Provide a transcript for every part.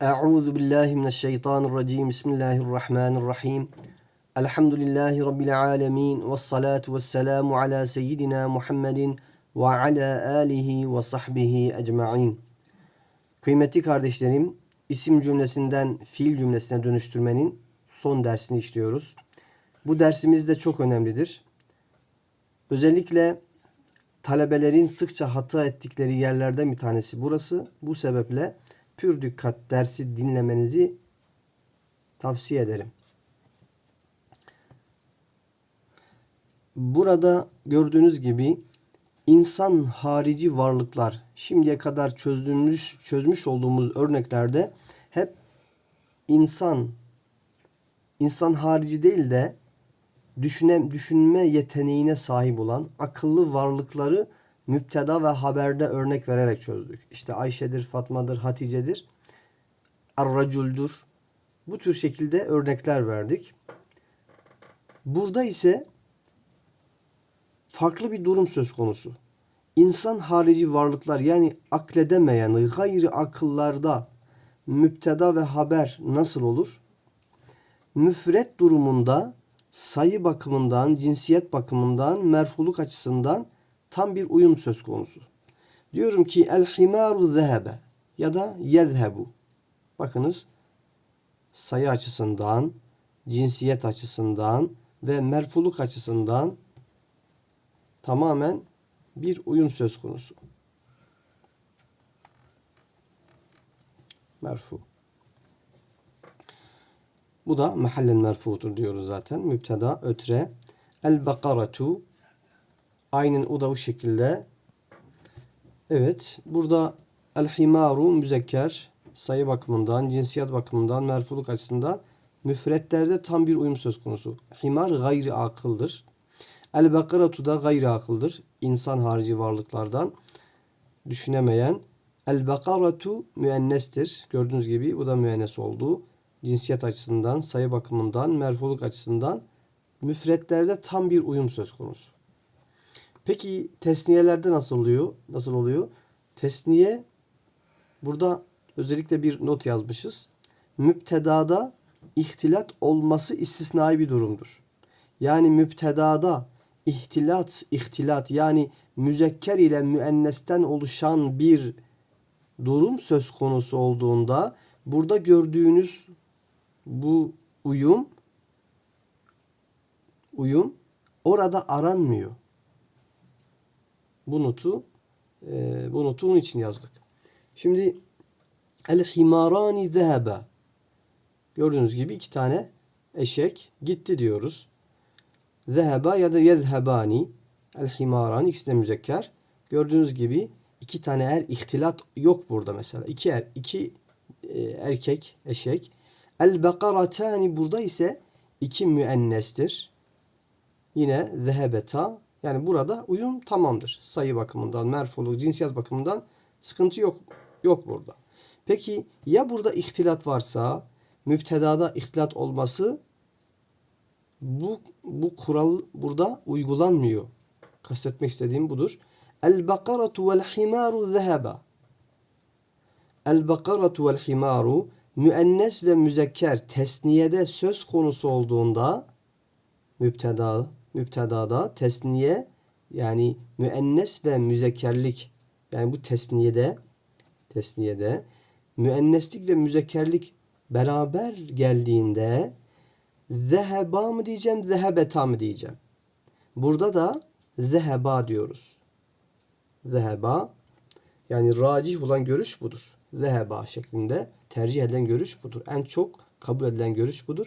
Euzu billahi mineşşeytanirracim. Bismillahirrahmanirrahim. Elhamdülillahi rabbil alamin ve salatu vesselamu ala seyyidina Muhammedin ve ala alihi ve sahbihi ecmaîn. Kıymetli kardeşlerim, isim cümlesinden fiil cümlesine dönüştürmenin son dersini işliyoruz. Bu dersimiz de çok önemlidir. Özellikle talebelerin sıkça hata ettikleri yerlerden bir tanesi burası. Bu sebeple pür dikkat dersi dinlemenizi tavsiye ederim. Burada gördüğünüz gibi insan harici varlıklar şimdiye kadar çözülmüş çözmüş olduğumuz örneklerde hep insan insan harici değil de düşüne, düşünme yeteneğine sahip olan akıllı varlıkları müpteda ve haberde örnek vererek çözdük. İşte Ayşe'dir, Fatma'dır, Hatice'dir, Ar-Racul'dur. Bu tür şekilde örnekler verdik. Burada ise farklı bir durum söz konusu. İnsan harici varlıklar yani akledemeyen gayri akıllarda müpteda ve haber nasıl olur? Müfret durumunda sayı bakımından, cinsiyet bakımından, merfuluk açısından tam bir uyum söz konusu. Diyorum ki el himaru zehebe ya da yezhebu. Bakınız sayı açısından, cinsiyet açısından ve merfuluk açısından tamamen bir uyum söz konusu. Merfu. Bu da mahallen merfudur diyoruz zaten. Müpteda, ötre. El bakaratu. Aynen o da bu şekilde. Evet. Burada el himaru müzekker. Sayı bakımından, cinsiyet bakımından, merfuluk açısından müfretlerde tam bir uyum söz konusu. Himar gayri akıldır. El bakaratu da gayri akıldır. İnsan harici varlıklardan düşünemeyen. El bakaratu müennestir. Gördüğünüz gibi bu da müennes oldu cinsiyet açısından, sayı bakımından, merfuluk açısından müfretlerde tam bir uyum söz konusu. Peki tesniyelerde nasıl oluyor? Nasıl oluyor? Tesniye burada özellikle bir not yazmışız. Müptedada ihtilat olması istisnai bir durumdur. Yani müptedada ihtilat, ihtilat yani müzekker ile müennesten oluşan bir durum söz konusu olduğunda burada gördüğünüz bu uyum uyum orada aranmıyor. Bu notu e, bu notu onun için yazdık. Şimdi el himarani zehebe gördüğünüz gibi iki tane eşek gitti diyoruz. Zeheba ya da yezhebani el himarani ikisi de müzekker. Gördüğünüz gibi iki tane er ihtilat yok burada mesela. İki er, iki e, erkek eşek El bekaratani burada ise iki müennestir. Yine zehebeta yani burada uyum tamamdır. Sayı bakımından, merfuluk, cinsiyet bakımından sıkıntı yok yok burada. Peki ya burada ihtilat varsa müptedada ihtilat olması bu bu kural burada uygulanmıyor. Kastetmek istediğim budur. El bakaratu vel himaru zeheba. El bakaratu vel himaru müennes ve müzekker tesniyede söz konusu olduğunda müpteda müptedada tesniye yani müennes ve müzekkerlik yani bu tesniyede tesniyede müenneslik ve müzekkerlik beraber geldiğinde zeheba mı diyeceğim, zehebeta mı diyeceğim. Burada da zeheba diyoruz. Zeheba yani racih olan görüş budur. Zeheba şeklinde tercih edilen görüş budur. En çok kabul edilen görüş budur.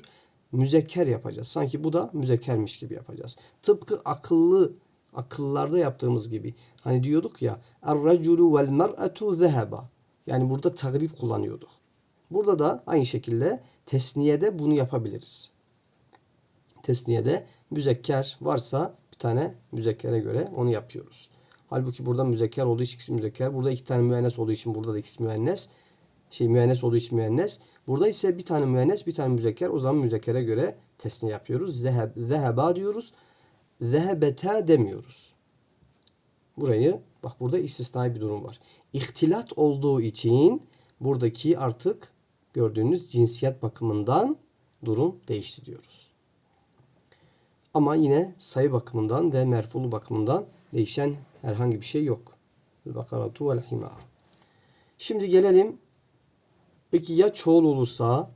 Müzekker yapacağız. Sanki bu da müzekkermiş gibi yapacağız. Tıpkı akıllı akıllarda yaptığımız gibi. Hani diyorduk ya Er-raculu vel mer'atu zeheba. Yani burada tagrip kullanıyorduk. Burada da aynı şekilde tesniyede bunu yapabiliriz. Tesniyede müzekker varsa bir tane müzekkere göre onu yapıyoruz. Halbuki burada müzekker olduğu için ikisi müzekker. Burada iki tane müennes olduğu için burada da ikisi müennes şey müennes olduğu için müennes. Burada ise bir tane müennes bir tane müzekker. O zaman müzekkere göre tesni yapıyoruz. Zeheb, zeheba diyoruz. Zehebete demiyoruz. Burayı bak burada istisnai bir durum var. İhtilat olduğu için buradaki artık gördüğünüz cinsiyet bakımından durum değişti diyoruz. Ama yine sayı bakımından ve merfulu bakımından değişen herhangi bir şey yok. El-bakaratu vel himar. Şimdi gelelim. Peki ya çoğul olursa?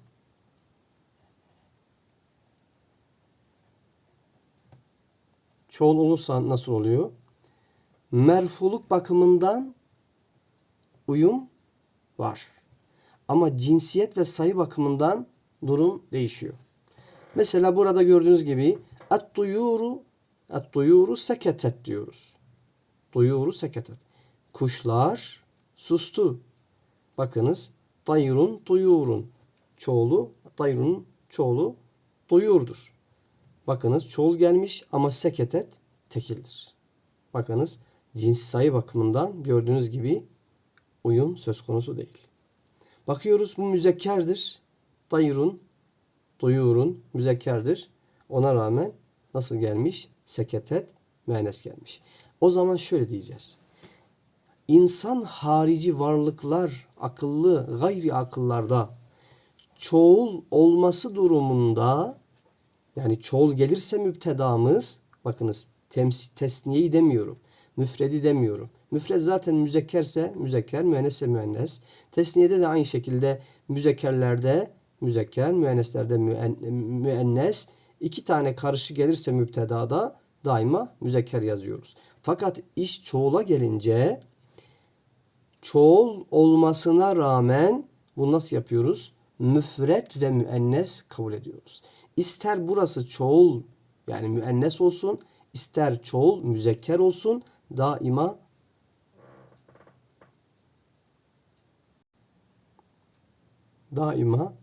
Çoğul olursa nasıl oluyor? Merfuluk bakımından uyum var. Ama cinsiyet ve sayı bakımından durum değişiyor. Mesela burada gördüğünüz gibi at-tuyuru at-tuyuru seketet diyoruz. Tuyuru seketet. Kuşlar sustu. Bakınız tayrun tuyurun. Çoğulu tayrunun çoğulu tuyurdur. Bakınız çoğul gelmiş ama seketet tekildir. Bakınız cins sayı bakımından gördüğünüz gibi uyum söz konusu değil. Bakıyoruz bu müzekkerdir. Tayrun, duyurun müzekkerdir. Ona rağmen nasıl gelmiş? Seketet, müennes gelmiş. O zaman şöyle diyeceğiz. İnsan harici varlıklar, akıllı, gayri akıllarda çoğul olması durumunda yani çoğul gelirse müptedamız bakınız tems, tesniyeyi demiyorum. Müfredi demiyorum. Müfred zaten müzekkerse müzekker, müennesse müennes. Tesniyede de aynı şekilde müzekkerlerde müzekker, müenneslerde müen, müennes. İki tane karışı gelirse müptedada daima müzekker yazıyoruz. Fakat iş çoğula gelince çoğul olmasına rağmen bunu nasıl yapıyoruz? Müfret ve müennes kabul ediyoruz. İster burası çoğul yani müennes olsun, ister çoğul müzekker olsun daima daima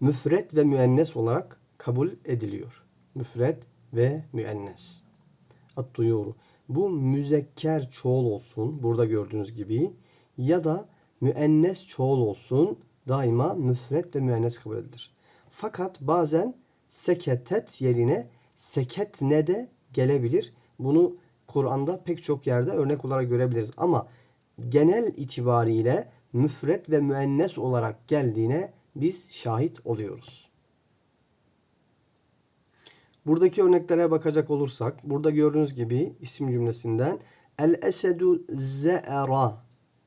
müfret ve müennes olarak kabul ediliyor. Müfret ve müennes. At-tuyuru. Bu müzekker çoğul olsun burada gördüğünüz gibi ya da müennes çoğul olsun daima müfret ve müennes kabul edilir. Fakat bazen seketet yerine seket ne de gelebilir. Bunu Kur'an'da pek çok yerde örnek olarak görebiliriz. Ama genel itibariyle müfret ve müennes olarak geldiğine biz şahit oluyoruz. Buradaki örneklere bakacak olursak burada gördüğünüz gibi isim cümlesinden el esedu ze'era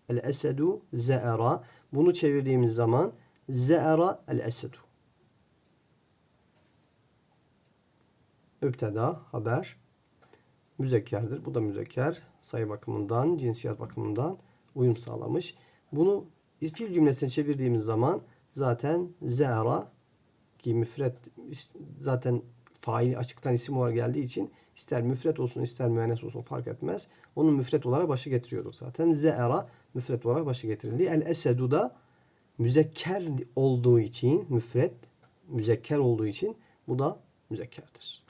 el esedu ze'era bunu çevirdiğimiz zaman ze'era el esedu müpteda haber müzekkerdir. Bu da müzekker. Sayı bakımından, cinsiyet bakımından uyum sağlamış. Bunu fiil cümlesine çevirdiğimiz zaman zaten zera ki müfret zaten faili açıktan isim olarak geldiği için ister müfret olsun ister müennes olsun fark etmez. Onun müfret olarak başı getiriyorduk zaten. Ze'era müfret olarak başı getirildi. El esedu da müzekker olduğu için müfret müzekker olduğu için bu da müzekkerdir.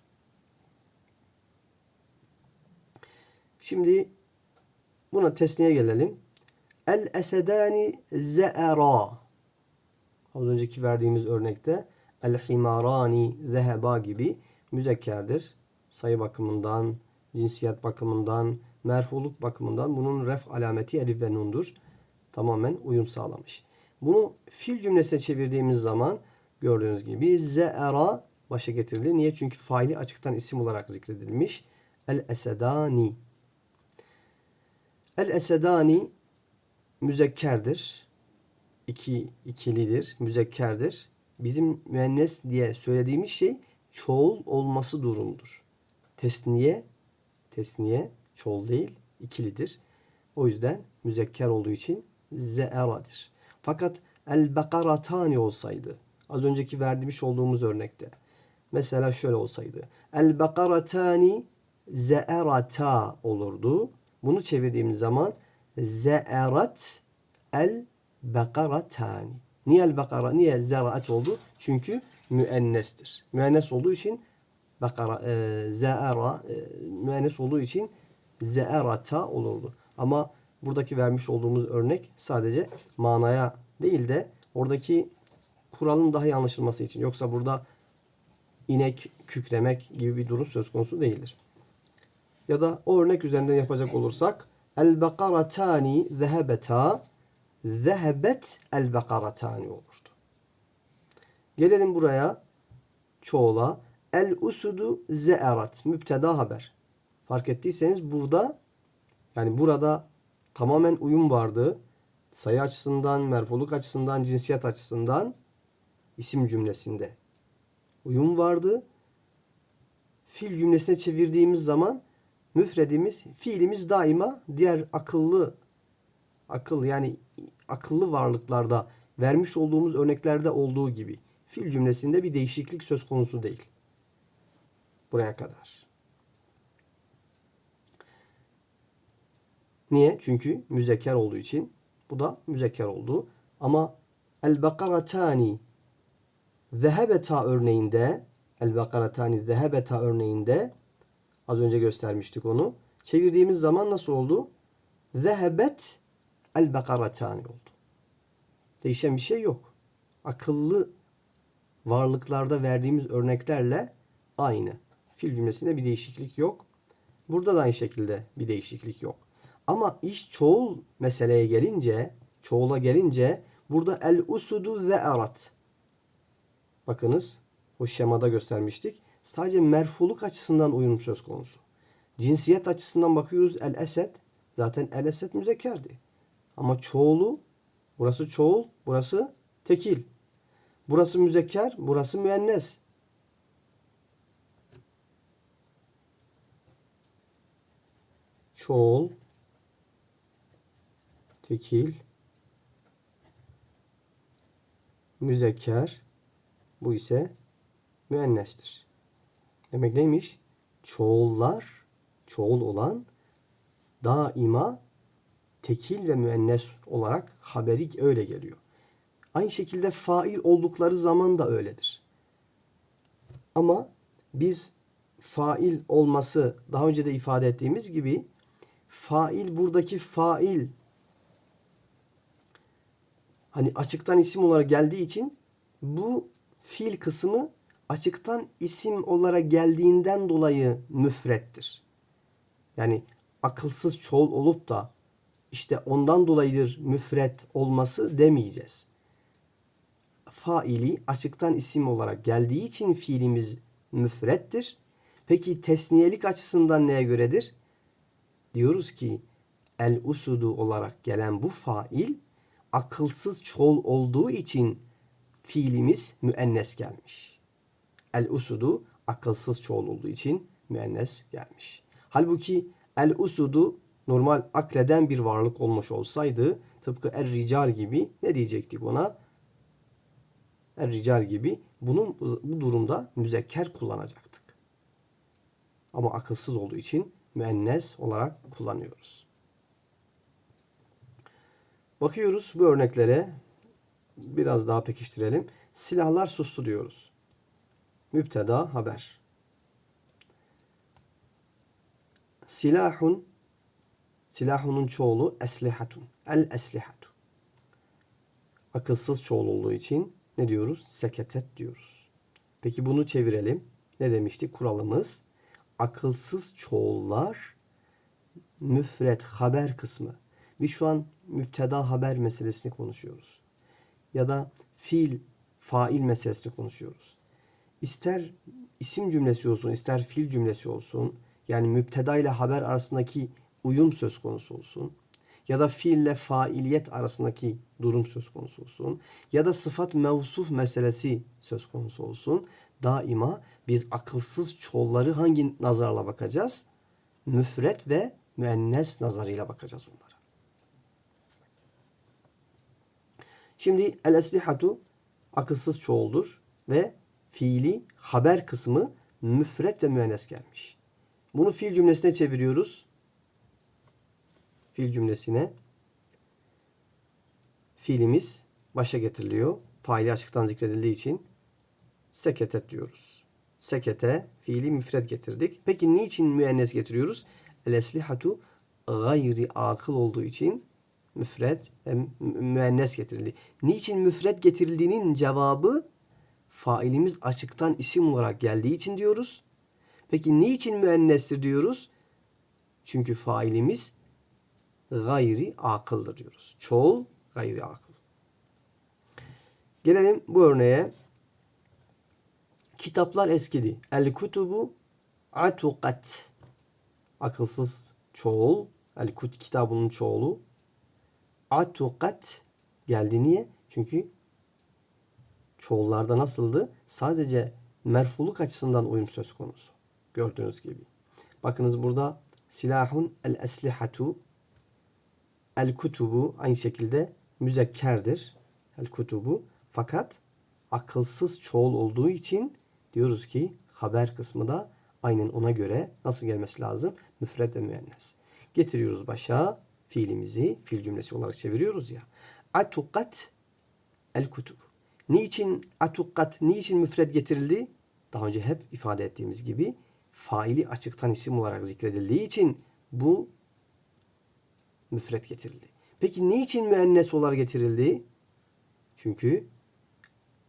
Şimdi buna tesniye gelelim. El esedani ze'era. Az önceki verdiğimiz örnekte el himarani zeheba gibi müzekkerdir. Sayı bakımından, cinsiyet bakımından, merfuluk bakımından bunun ref alameti elif ve nundur. Tamamen uyum sağlamış. Bunu fil cümlesine çevirdiğimiz zaman gördüğünüz gibi ze'era başa getirildi. Niye? Çünkü faili açıktan isim olarak zikredilmiş. El esedani El esedani müzekkerdir. İki, ikilidir, müzekkerdir. Bizim müennes diye söylediğimiz şey çoğul olması durumudur. Tesniye, tesniye çoğul değil, ikilidir. O yüzden müzekker olduğu için ze'eradir. Fakat el bekaratani olsaydı, az önceki verdiğimiz olduğumuz örnekte, mesela şöyle olsaydı, el bekaratani ze'erata olurdu. Bunu çevirdiğimiz zaman ze'erat el bekaratani. Niye el bekara, niye zeraat oldu? Çünkü müennestir. Müennes olduğu için bekara, e, ze'era, e, müennes olduğu için ze'erata olurdu. Ama buradaki vermiş olduğumuz örnek sadece manaya değil de oradaki kuralın daha iyi anlaşılması için. Yoksa burada inek kükremek gibi bir durum söz konusu değildir. Ya da o örnek üzerinden yapacak olursak el bekaratani zehebeta zehebet el bekaratani olurdu. Gelelim buraya çoğula. El usudu zeerat. Müpteda haber. Fark ettiyseniz burada yani burada tamamen uyum vardı. Sayı açısından, merfuluk açısından, cinsiyet açısından isim cümlesinde uyum vardı. Fiil cümlesine çevirdiğimiz zaman müfredimiz, fiilimiz daima diğer akıllı akıl yani akıllı varlıklarda vermiş olduğumuz örneklerde olduğu gibi fiil cümlesinde bir değişiklik söz konusu değil. Buraya kadar. Niye? Çünkü müzekker olduğu için. Bu da müzekker oldu. Ama el-bakaratani zehebeta örneğinde el-bakaratani zehebeta örneğinde az önce göstermiştik onu. Çevirdiğimiz zaman nasıl oldu? Zehebet el-bakaratani oldu. Değişen bir şey yok. Akıllı varlıklarda verdiğimiz örneklerle aynı. Fil cümlesinde bir değişiklik yok. Burada da aynı şekilde bir değişiklik yok. Ama iş çoğul meseleye gelince, çoğula gelince burada el usudu ve arat. Bakınız o şemada göstermiştik. Sadece merfuluk açısından uyum söz konusu. Cinsiyet açısından bakıyoruz el esed. Zaten el esed müzekkerdi. Ama çoğulu burası çoğul, burası tekil. Burası müzekker, burası müennes. Çoğul, tekil, müzekker, bu ise müennestir. Demek neymiş? Çoğullar, çoğul olan daima tekil ve müennes olarak haberi öyle geliyor. Aynı şekilde fail oldukları zaman da öyledir. Ama biz fail olması daha önce de ifade ettiğimiz gibi fail buradaki fail hani açıktan isim olarak geldiği için bu fiil kısmı açıktan isim olarak geldiğinden dolayı müfrettir. Yani akılsız çoğul olup da işte ondan dolayıdır müfret olması demeyeceğiz. Faili açıktan isim olarak geldiği için fiilimiz müfrettir. Peki tesniyelik açısından neye göredir? Diyoruz ki el usudu olarak gelen bu fail akılsız çoğul olduğu için fiilimiz müennes gelmiş. El usudu akılsız çoğul olduğu için müennes gelmiş. Halbuki el usudu normal akleden bir varlık olmuş olsaydı tıpkı er rical gibi ne diyecektik ona? Er rical gibi bunun bu durumda müzekker kullanacaktık. Ama akılsız olduğu için müennes olarak kullanıyoruz. Bakıyoruz bu örneklere biraz daha pekiştirelim. Silahlar sustu diyoruz. Müpteda haber. Silahun silahunun çoğulu eslihatun. El eslihatu. Akılsız çoğul olduğu için ne diyoruz? Seketet diyoruz. Peki bunu çevirelim. Ne demiştik? Kuralımız akılsız çoğullar müfret haber kısmı. Biz şu an müpteda haber meselesini konuşuyoruz. Ya da fiil, fail meselesini konuşuyoruz. İster isim cümlesi olsun, ister fiil cümlesi olsun. Yani müpteda ile haber arasındaki uyum söz konusu olsun. Ya da fiille failiyet arasındaki durum söz konusu olsun. Ya da sıfat mevsuf meselesi söz konusu olsun. Daima biz akılsız çoğulları hangi nazarla bakacağız? Müfret ve müennes nazarıyla bakacağız onlara. Şimdi el eslihatu akılsız çoğuldur ve fiili haber kısmı müfret ve müennes gelmiş. Bunu fiil cümlesine çeviriyoruz. Fiil cümlesine fiilimiz başa getiriliyor. Faili açıktan zikredildiği için seketet diyoruz. Sekete fiili müfret getirdik. Peki niçin müennes getiriyoruz? Eslihatu gayri akıl olduğu için müfret ve müennes getirildi. Niçin müfret getirildiğinin cevabı failimiz açıktan isim olarak geldiği için diyoruz. Peki niçin müennestir diyoruz? Çünkü failimiz gayri akıldır diyoruz. Çoğul Gayri akıl. Gelelim bu örneğe. Kitaplar eskidi. El kutubu atukat. Akılsız çoğul. El kut kitabının çoğulu. Atukat geldi. Niye? Çünkü çoğullarda nasıldı? Sadece merfuluk açısından uyum söz konusu. Gördüğünüz gibi. Bakınız burada silahun el eslihatu el kutubu aynı şekilde müzekkerdir. El kutubu fakat akılsız çoğul olduğu için diyoruz ki haber kısmı da aynen ona göre nasıl gelmesi lazım? Müfred ve müennes. Getiriyoruz başa fiilimizi fiil cümlesi olarak çeviriyoruz ya. Atukat el kutub. Niçin atukat, niçin müfred getirildi? Daha önce hep ifade ettiğimiz gibi faili açıktan isim olarak zikredildiği için bu müfred getirildi. Peki niçin müennes olarak getirildi? Çünkü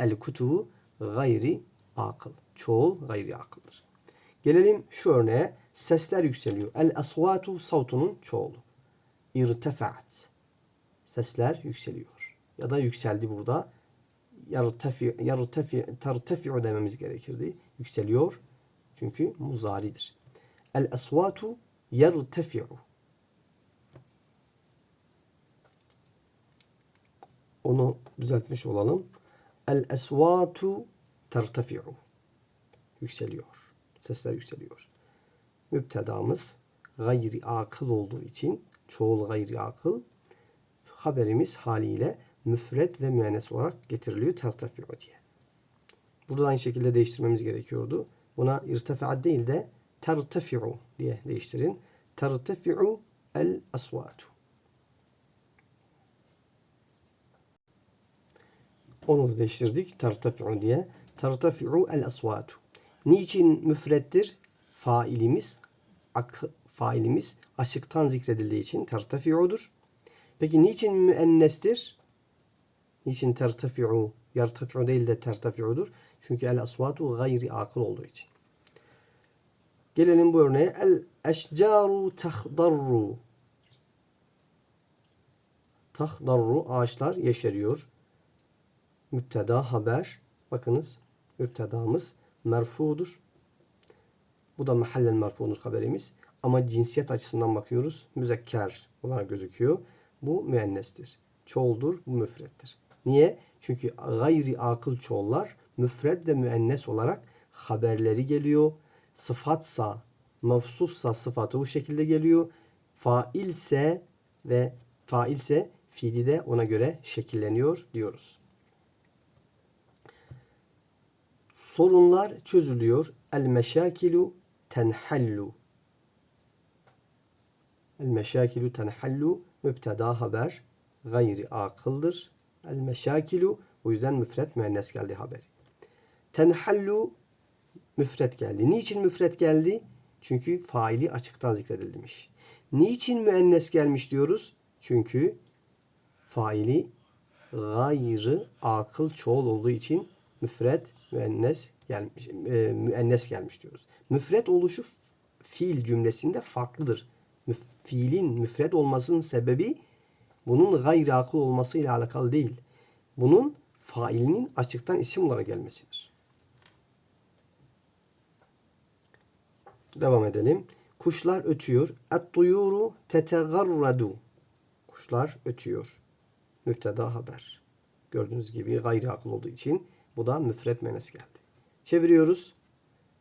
el kutubu gayri akıl. Çoğul gayri akıldır. Gelelim şu örneğe. Sesler yükseliyor. El asvatu savtunun çoğulu. İrtefaat. Sesler yükseliyor. Ya da yükseldi burada. Yartefi, yartefi, tertefi'u dememiz gerekirdi. Yükseliyor. Çünkü muzaridir. El asvatu yertefi'u. Onu düzeltmiş olalım. El esvatu tertefi'u. Yükseliyor. Sesler yükseliyor. Müptedamız gayri akıl olduğu için çoğul gayri akıl haberimiz haliyle müfret ve müennes olarak getiriliyor tertefi'u diye. Burada aynı şekilde değiştirmemiz gerekiyordu. Buna irtefaat değil de tertefi'u diye değiştirin. Tertefi'u el asvatu. Onu değiştirdik. Tertefi'u diye. Tertefi'u el asvatu. Niçin müfrettir? Failimiz ak, failimiz açıktan zikredildiği için tertefi'udur. Peki niçin müennestir? Niçin tertefi'u? Yartefi'u değil de tertefi'udur. Çünkü el asvatu gayri akıl olduğu için. Gelelim bu örneğe. El eşcaru tahdarru. Tahdarru ağaçlar yeşeriyor. Müpteda haber. Bakınız müptedamız merfudur. Bu da mahallen merfudur haberimiz. Ama cinsiyet açısından bakıyoruz. Müzekker olarak gözüküyor. Bu müennestir. Çoğuldur, bu müfrettir. Niye? Çünkü gayri akıl çoğullar müfred ve müennes olarak haberleri geliyor. Sıfatsa, mevsufsa sıfatı bu şekilde geliyor. Failse ve failse fiili de ona göre şekilleniyor diyoruz. Sorunlar çözülüyor. El meşakilu tenhallu. El meşakilu tenhallu müpteda haber gayri akıldır. El meşakilu o yüzden müfret müennes geldi haberi. Tenhallu müfret geldi. Niçin müfret geldi? Çünkü faili açıktan zikredilmiş. Niçin müennes gelmiş diyoruz? Çünkü faili gayrı akıl çoğul olduğu için müfret müennes gelmiş, e, müennes gelmiş diyoruz. Müfret oluşu fiil cümlesinde farklıdır. Müf, fiilin müfret olmasının sebebi bunun gayri akıl olmasıyla alakalı değil. Bunun failinin açıktan isim olarak gelmesidir. Devam edelim. Kuşlar ötüyor. Et-tuyuru tetegarradu. Kuşlar ötüyor. Müpteda haber. Gördüğünüz gibi gayri akıl olduğu için bu da müfret menes geldi. Çeviriyoruz.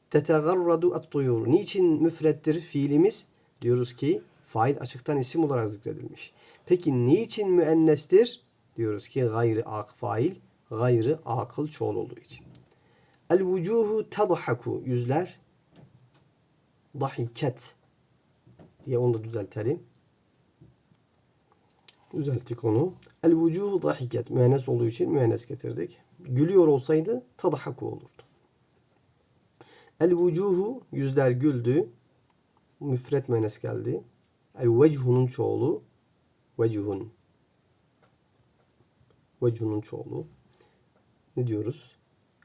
Tetegarradu et-tuyuru. Niçin müfrettir fiilimiz? Diyoruz ki fail açıktan isim olarak zikredilmiş. Peki niçin müennestir? Diyoruz ki gayri ak fail gayrı akıl çoğul olduğu için. El vucuhu tadhaku yüzler dahiket diye onu da düzeltelim. Düzelttik onu. El vucuhu dahiket müennes olduğu için müennes getirdik. Gülüyor olsaydı tadhaku olurdu. El vucuhu yüzler güldü. Müfret müennes geldi. El vechunun çoğulu vechun. Vechunun çoğulu. Ne diyoruz?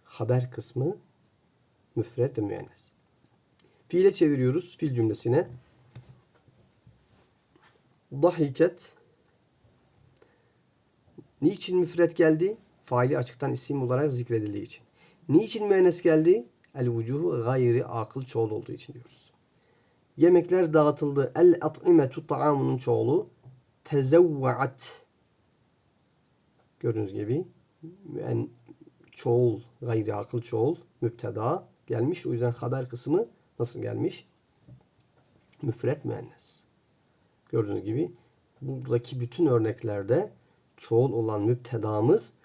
Haber kısmı müfret ve müennes. Fiile çeviriyoruz fil cümlesine. Dahiket Niçin müfret geldi? Faili açıktan isim olarak zikredildiği için. Niçin müennes geldi? El vucuhu gayri akıl çoğul olduğu için diyoruz. Yemekler dağıtıldı. El at'imetu ta'amunun çoğulu. Tezevvaat. Gördüğünüz gibi müen, çoğul, gayri akıl çoğul, müpteda gelmiş. O yüzden haber kısmı nasıl gelmiş? Müfret müennes. Gördüğünüz gibi buradaki bütün örneklerde çoğul olan müptedamız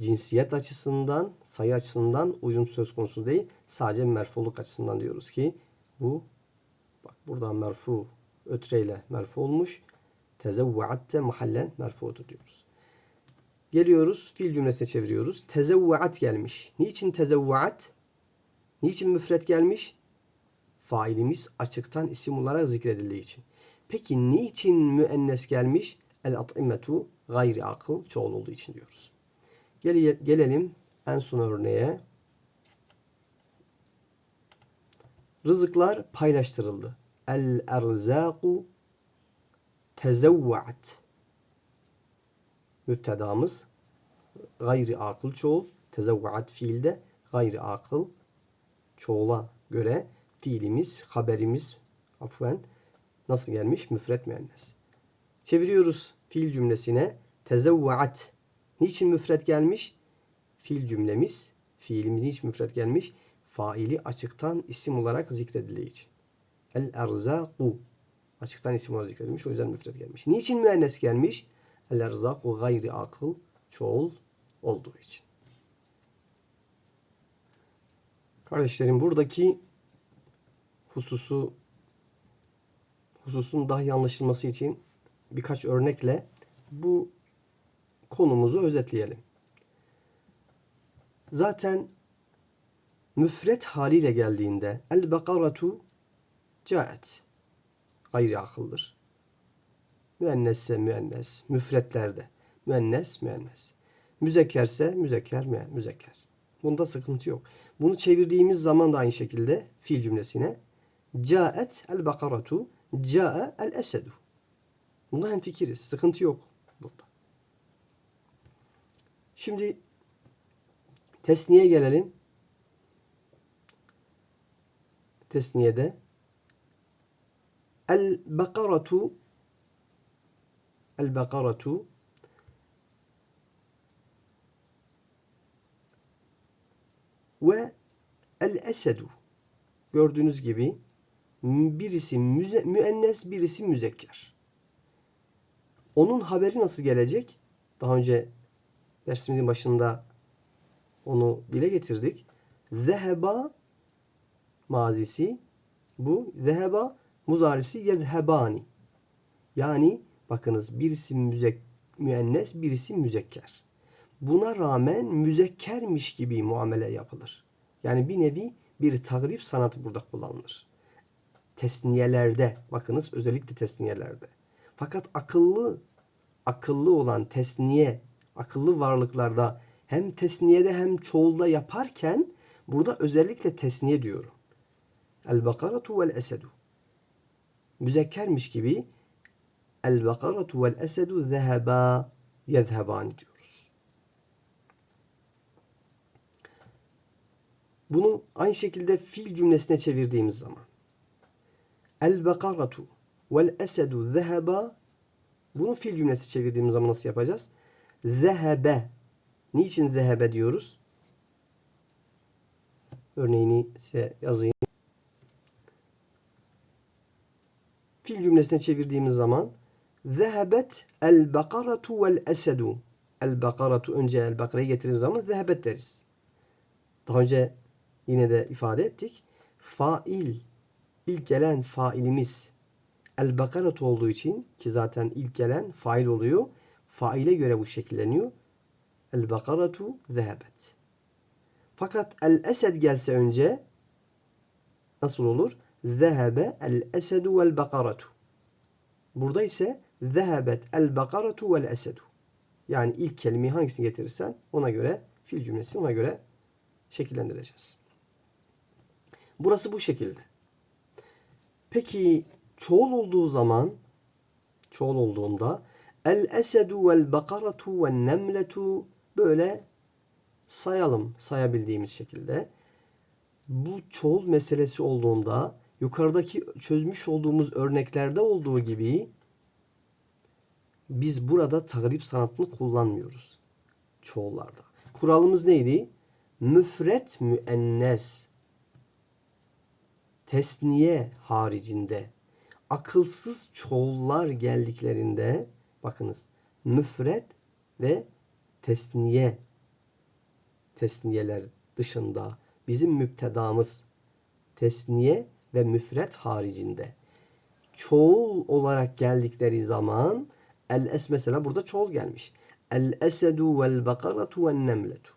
cinsiyet açısından, sayı açısından uyum söz konusu değil. Sadece merfuluk açısından diyoruz ki bu bak buradan merfu ötreyle merfu olmuş. Tezevvaatte mahallen merfudur diyoruz. Geliyoruz fiil cümlesine çeviriyoruz. Tezevvaat gelmiş. Niçin tezevvaat? Niçin müfret gelmiş? Failimiz açıktan isim olarak zikredildiği için. Peki niçin müennes gelmiş? El at'imetu gayri akıl çoğul olduğu için diyoruz. Gel, gelelim en son örneğe. Rızıklar paylaştırıldı. El erzaku tezevvaat. Müptedamız gayri akıl çoğul. Tezevvaat fiilde gayri akıl çoğula göre fiilimiz, haberimiz afven nasıl gelmiş? Müfret müennes. Çeviriyoruz fiil cümlesine. Tezevvaat. Niçin müfret gelmiş? Fiil cümlemiz, fiilimiz niçin müfret gelmiş? Faili açıktan isim olarak zikredildiği için. El erzaku. Açıktan isim olarak zikredilmiş. O yüzden müfret gelmiş. Niçin müennes gelmiş? El erzaku gayri akıl. Çoğul olduğu için. Kardeşlerim buradaki hususu hususun daha iyi anlaşılması için birkaç örnekle bu konumuzu özetleyelim. Zaten müfret haliyle geldiğinde el bakaratu caet gayri akıldır. Müennesse müennes, müfretlerde müennes müennes. Müzekkerse müzekker müzekker. Bunda sıkıntı yok. Bunu çevirdiğimiz zaman da aynı şekilde fiil cümlesine caet el bakaratu ca'e el esedu. Bunda hem fikiriz. Sıkıntı yok. Şimdi tesniye gelelim. Tesniyede el bakaratu el bakaratu ve el esedu gördüğünüz gibi birisi müze, müennes birisi müzekker. Onun haberi nasıl gelecek? Daha önce dersimizin başında onu dile getirdik. Zeheba mazisi bu. Zeheba muzarisi yezhebani. Yani bakınız birisi müzek, müennes birisi müzekker. Buna rağmen müzekkermiş gibi muamele yapılır. Yani bir nevi bir tagrip sanatı burada kullanılır. Tesniyelerde bakınız özellikle tesniyelerde. Fakat akıllı akıllı olan tesniye akıllı varlıklarda hem tesniyede hem çoğulda yaparken burada özellikle tesniye diyorum. El bakaratu vel esedu. Müzekkermiş gibi el bakaratu vel esedu zeheba yezhebani diyoruz. Bunu aynı şekilde fiil cümlesine çevirdiğimiz zaman el bakaratu vel esedu zeheba bunu fiil cümlesi çevirdiğimiz zaman nasıl yapacağız? Zehebe. Niçin zehebe diyoruz? Örneğini size yazayım. Fiil cümlesine çevirdiğimiz zaman zehebet el bakaratu vel esedu. El bakaratu önce el bakarayı getirdiğimiz zaman zehebet deriz. Daha önce yine de ifade ettik. Fail, ilk gelen failimiz el bakaratu olduğu için ki zaten ilk gelen fail oluyor. Faile göre bu şekilleniyor. El bakaratu zehebet. Fakat el esed gelse önce nasıl olur? Zehebe el esedu vel bakaratu. Burada ise zehebet el bakaratu vel esedu. Yani ilk kelimeyi hangisini getirirsen ona göre fiil cümlesi ona göre şekillendireceğiz. Burası bu şekilde. Peki çoğul olduğu zaman çoğul olduğunda El esedu vel bakaratu vel nemletu böyle sayalım sayabildiğimiz şekilde. Bu çoğul meselesi olduğunda yukarıdaki çözmüş olduğumuz örneklerde olduğu gibi biz burada tagrip sanatını kullanmıyoruz çoğullarda. Kuralımız neydi? Müfret müennes tesniye haricinde akılsız çoğullar geldiklerinde bakınız müfret ve tesniye tesniyeler dışında bizim müptedamız tesniye ve müfret haricinde çoğul olarak geldikleri zaman el es mesela burada çoğul gelmiş. El esedu vel bakaratu vel nemletu.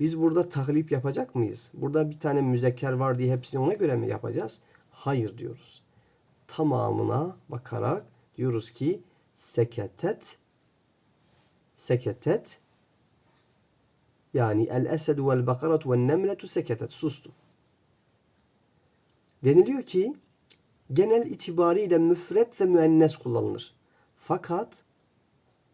Biz burada tahlip yapacak mıyız? Burada bir tane müzekker var diye hepsini ona göre mi yapacağız? Hayır diyoruz. Tamamına bakarak diyoruz ki seketet seketet yani el esedu vel bakaratu vel nemletu seketet sustu. Deniliyor ki genel itibariyle müfret ve müennes kullanılır. Fakat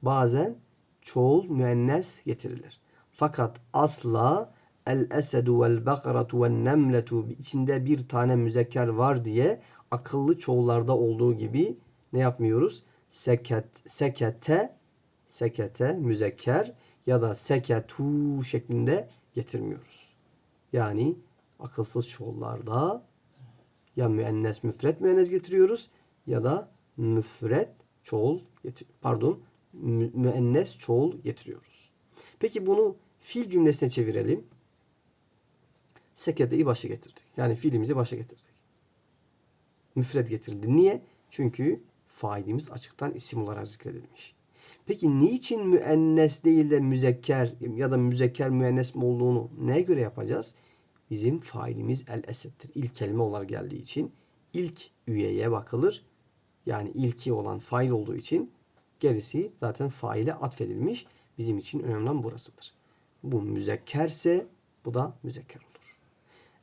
bazen çoğul müennes getirilir. Fakat asla el esedu vel bakaratu vel nemletu içinde bir tane müzekker var diye akıllı çoğullarda olduğu gibi ne yapmıyoruz? Seket, sekete, sekete müzekker ya da seketu şeklinde getirmiyoruz. Yani akılsız çoğullarda ya müennes müfret müennes getiriyoruz ya da müfret çoğul pardon mü- müennes çoğul getiriyoruz. Peki bunu fiil cümlesine çevirelim. Seketeyi başa getirdik. Yani fiilimizi başa getirdik. Müfret getirildi. Niye? Çünkü failimiz açıktan isim olarak zikredilmiş. Peki niçin müennes değil de müzekker ya da müzekker müennes mi olduğunu neye göre yapacağız? Bizim failimiz el esettir. İlk kelime olarak geldiği için ilk üyeye bakılır. Yani ilki olan fail olduğu için gerisi zaten faile atfedilmiş. Bizim için önemli olan burasıdır. Bu müzekkerse bu da müzekker olur.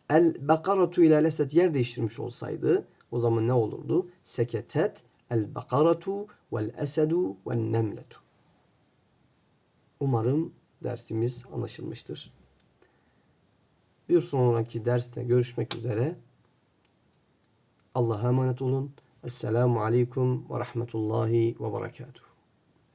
El bakaratu ile leset yer değiştirmiş olsaydı o zaman ne olurdu? Seketet el bakaratu vel esedu vel nemletu. Umarım dersimiz anlaşılmıştır. Bir sonraki derste görüşmek üzere. Allah'a emanet olun. Esselamu Aleyküm ve Rahmetullahi ve Berekatuhu.